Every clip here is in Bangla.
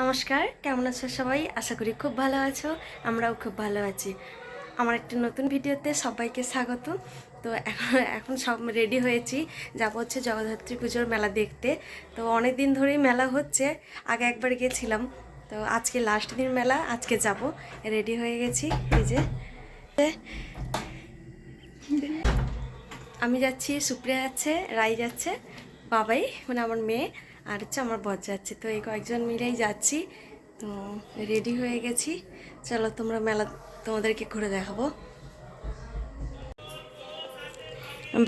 নমস্কার, কেমন আছো সবাই? আশা করি খুব ভালো আছো, আমরাও খুব ভালো আছি। আমার একটা নতুন ভিডিওতে সবাইকে স্বাগত। তো এখন এখন সব রেডি হয়েছি। যাব হচ্ছে জগদ্ধাত্রী পুজোর মেলা দেখতে। তো অনেক দিন ধরেই মেলা হচ্ছে, আগে একবার গেছিলাম। তো আজকে লাস্ট দিন মেলা, আজকে যাব। রেডি হয়ে গেছি, এই যে। আমি যাচ্ছি, সুপ্রিয়া যাচ্ছে, রাই যাচ্ছে, বাবাই মানে আমার মেয়ে। আর হচ্ছে আমার বর যাচ্ছে, তো এই কয়েকজন মিলেই যাচ্ছি। তো রেডি হয়ে গেছি। চলো তোমরা মেলা তোমাদেরকে ঘুরে দেখাবো।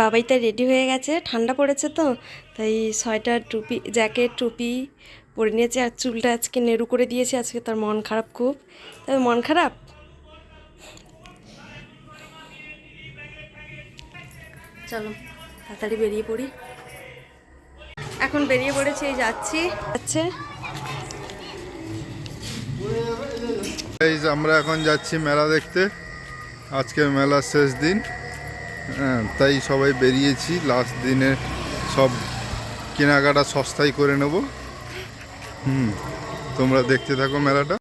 বাবাইটা রেডি হয়ে গেছে, ঠান্ডা পড়েছে তো, তাই সোয়েটার, টুপি জ্যাকেট টুপি পরে নিয়েছে আর চুলটা আজকে নেড়ু করে দিয়েছে, আজকে তার মন খারাপ খুব। তবে মন খারাপ? চলো, তাড়াতাড়ি বেরিয়ে পড়ি। এখন বেরিয়ে পড়েছি এই যাচ্ছি। যাচ্ছে। আমরা এখন যাচ্ছি মেলা দেখতে। আজকে মেলার শেষ দিন। হ্যাঁ, তাই সবাই বেরিয়েছি। লাস্ট দিনে সব কেনাকাটা সস্তায় করে নেব। হুম তোমরা দেখতে থাকো মেলাটা।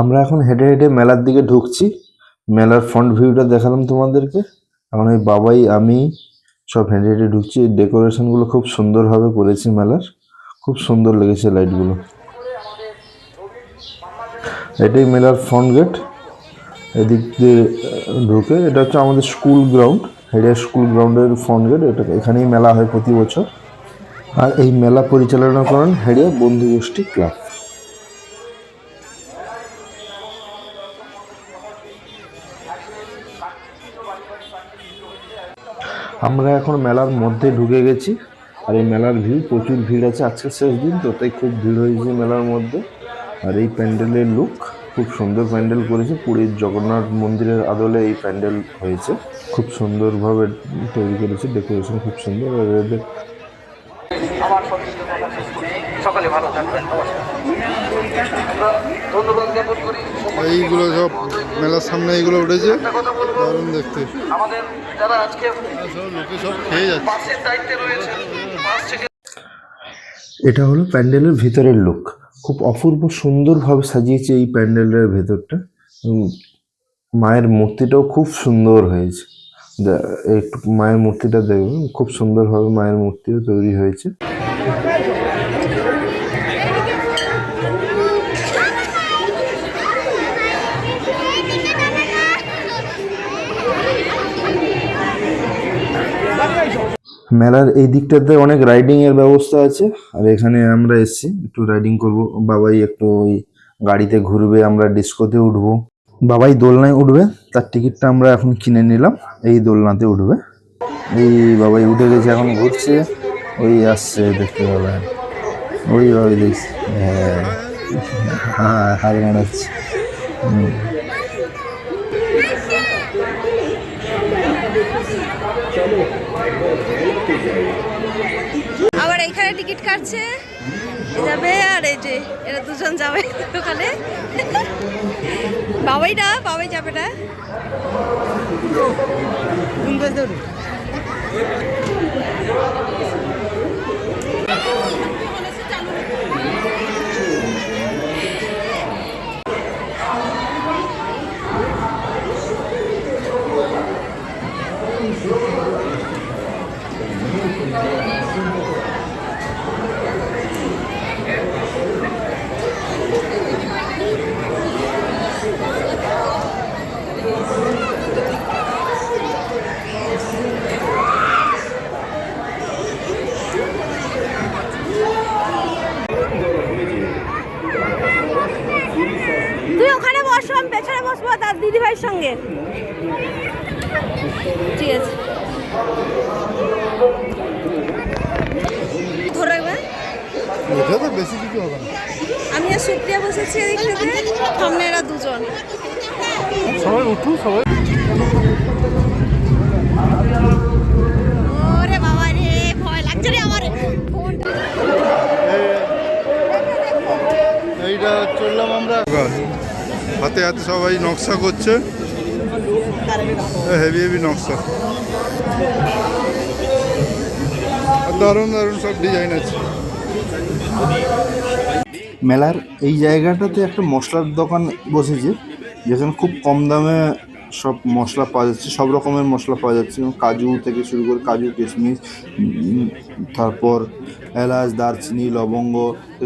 আমরা এখন হেঁটে হেঁটে মেলার দিকে ঢুকছি। মেলার ফ্রন্ট ভিউটা দেখালাম তোমাদেরকে। এখন ওই বাবাই আমি সব হেঁটে ঢুকছি। ডেকোরেশনগুলো খুব সুন্দরভাবে করেছি মেলার। খুব সুন্দর লেগেছে লাইটগুলো এটাই মেলার ফ্রন্ট গেট এদিক দিয়ে ঢুকে। এটা হচ্ছে আমাদের স্কুল গ্রাউন্ড হেডিয়া স্কুল গ্রাউন্ডের ফ্রন্ট গেট এটা এখানেই মেলা হয় প্রতি বছর। আর এই মেলা পরিচালনা করেন হেডিয়া বন্ধু গোষ্ঠী ক্লাব। আমরা এখন মেলার মধ্যে ঢুকে গেছি আর এই মেলার ভিড় প্রচুর ভিড় আছে আজকে শেষ দিন তো তাই খুব ভিড় হয়েছে মেলার মধ্যে। আর এই প্যান্ডেলের লুক খুব সুন্দর প্যান্ডেল করেছে পুরীর জগন্নাথ মন্দিরের আদলে এই প্যান্ডেল হয়েছে। খুব সুন্দরভাবে তৈরি করেছে ডেকোরেশন খুব সুন্দর আর এদের সকলে ভালো থাকবেন। এইগুলো সব মেলার সামনে এইগুলো উঠেছে। দারুণ দেখতে। আমাদের যারা আজকে লোকে সব খেয়ে যাচ্ছে বাসের দায়িত্বে রয়েছে বাস থেকে এটা হলো প্যান্ডেলের ভিতরের লুক খুব অপূর্ব সুন্দরভাবে সাজিয়েছে এই প্যান্ডেলের ভেতরটা। উম, মায়ের মূর্তিটাও খুব সুন্দর হয়েছে। একটু মায়ের মূর্তিটা দেখবেন খুব সুন্দরভাবে মায়ের মূর্তিও তৈরি হয়েছে। মেলার এই দিকটাতে অনেক রাইডিং এর ব্যবস্থা আছে। আর এখানে আমরা এসেছি, একটু রাইডিং করব। বাবাই একটু ওই গাড়িতে ঘুরবে, আমরা ডিস্কোতে উঠবো। বাবাই দোলনায় উঠবে, তার টিকিটটা আমরা এখন কিনে নিলাম, এই দোলনাতে উঠবে। এই বাবাই উঠে গেছে, এখন ঘুরছে। ওই আসছে, দেখতে পাবেন ওই ওই দেখছি হ্যাঁ। হ্যাঁ হাত নাড়াচ্ছে হুম। আবার এখানে টিকিট কাটছে। যাবে আর এই যে, এরা দুজন যাবে ওখানে বাবাই না, বাবাই যাবে না। তুই ওখানে বসো আমি পেছনে বসবো তার দিদি ভাইয়ের সঙ্গে। ঠিক আছে। ধরে রাখবেন এটা তো বেশি কিছু হবে না। আমি আর সুপ্রিয়া বসেছি এদিকটাতে সামনে এরা দুজন। সবাই উঠু সবাই। ওরে বাবা রে ভয় লাগছে রে আমার। ফোনটা এইটা চললাম আমরা। হাতে হাতে সবাই নকশা করছে। হেভি হেভি নকশা। দারুণ দারুণ সব ডিজাইন আছে। মেলার এই জায়গাটাতে একটা মশলার দোকান বসেছে, যেখানে খুব কম দামে সব মশলা পাওয়া যাচ্ছে, সব রকমের মশলা পাওয়া যাচ্ছে কাজু থেকে শুরু করে কাজু, কিশমিশ তারপর এলাচ, দারচিনি, লবঙ্গ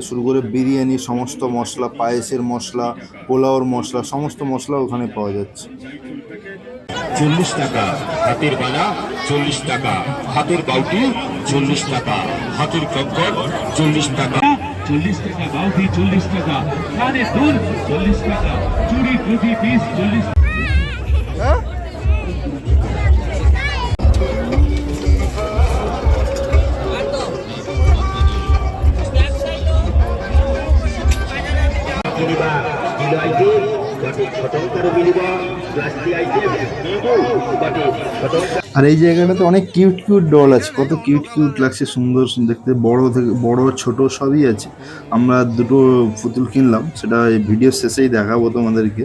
শুরু করে বিরিয়ানি, সমস্ত মশলা, পায়েসের মশলা, পোলাওর মশলা, সমস্ত মশলা ওখানে পাওয়া যাচ্ছে। চল্লিশ টাকা, হাতের বালা চল্লিশ টাকা, হাতের বাউটি চল্লিশ টাকা, হাতের কঙ্কর চল্লিশ টাকা। চল্লিশ টাকা বাউটি চল্লিশ টাকা চল্লিশ টাকা চুরি পিস, চল্লিশ আর এই জায়গাটাতে অনেক কিউট কিউট ডল আছে। কত কিউট কিউট লাগছে সুন্দর দেখতে। বড় থেকে, বড়, ছোট সবই আছে। আমরা দুটো পুতুল কিনলাম। সেটা ভিডিও শেষেই দেখাবো তোমাদেরকে।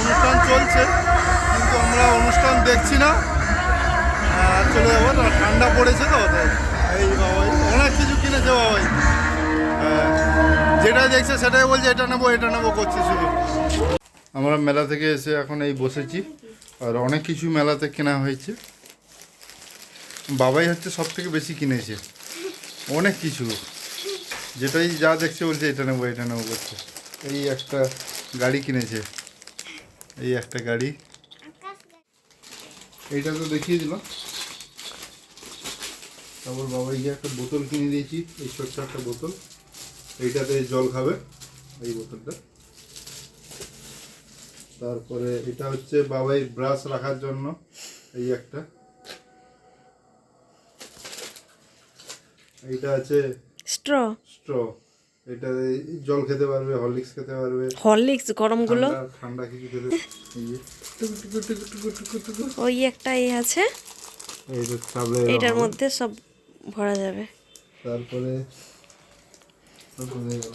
অনুষ্ঠান চলছে। কিন্তু আমরা অনুষ্ঠান দেখছি না। চলে যাব। ঠান্ডা পড়েছে তো এই বাবাই, অনেক কিছু কিনেছে বাবাই। যেটা দেখছে সেটাই বলছে, এটা নেব এটা নেব করছে শুধু। আমরা মেলা থেকে এসে এখন এই বসেছি, আর অনেক কিছু মেলাতে কেনা হয়েছে। বাবাই হচ্ছে সব থেকে বেশি কিনেছে, অনেক কিছু। যেটাই যা দেখছে বলছে, এটা নেব এটা নেব করছে। এই একটা গাড়ি কিনেছে, এই একটা গাড়ি। এইটা তো দেখিয়ে দিলাম। তারপর বাবাইকে একটা বোতল কিনে দিয়েছি, এই ছোট্ট একটা বোতল। এইটাতে জল খাবে এই বোতলটা। তারপরে এটা হচ্ছে বাবাই ব্রাশ রাখার জন্য এই একটা। এইটা আছে স্ট্র। স্ট্র। এটা জল খেতে পারবে হরলিক্স খেতে পারবে। হরলিক্স গরমগুলো? ঠান্ডা- ঠান্ডা কিছু খেতে। ওই একটা আছে। এই চাপলে এটার মধ্যে সব ভরা যাবে। তারপরে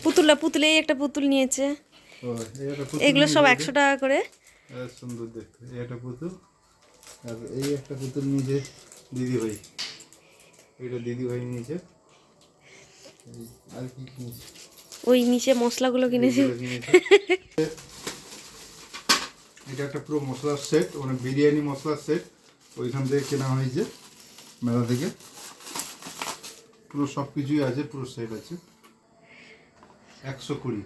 পুতুলা পুতুলে এই একটা পুতুল নিয়েছে এগুলো সব একশো টাকা করে। সুন্দর দেখতে। একটা পুতুল আর এই একটা পুতুল নিয়েছে দিদি ভাই এইটা দিদি ভাই নিয়েছে। আর কি কিনেছে? ওই নিচে মশলাগুলো কিনেছে। এটা একটা পুরো মশলার সেট মানে বিরিয়ানি মশলার সেট। ওইখান থেকে কেনা হয়েছে মেলা থেকে। পুরো সব কিছুই আছে পুরো সেট আছে। একশো কুড়ি।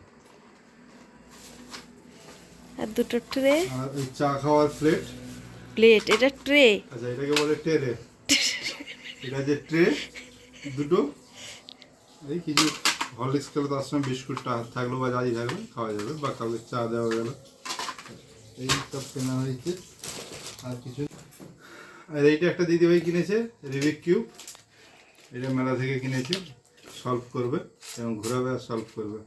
আর দুটো ট্রে? চা খাওয়ার প্লেট। প্লেট এটা ট্রে। আচ্ছা এটাকে বলে ট্রে এটা যে ট্রে দুটো। এই কিছু হরলিক্স খেলে তার সঙ্গে বিস্কুটটা থাকল বা যাই থাকল খাওয়া যাবে বা কাউকে চা দেওয়া গেল। এই সব কেনা হয়েছে। আর কিছু আর এইটা একটা দিদিভাই কিনেছে রিবিক কিউব এটা মেলা থেকে কিনেছে। সলভ করবে এবং ঘোরাবে আর সলভ করবে।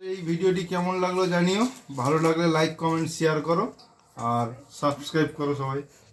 এই ভিডিওটি কেমন লাগল জানিও ভালো লাগলে লাইক কমেন্ট শেয়ার করো আর সাবস্ক্রাইব করো সবাই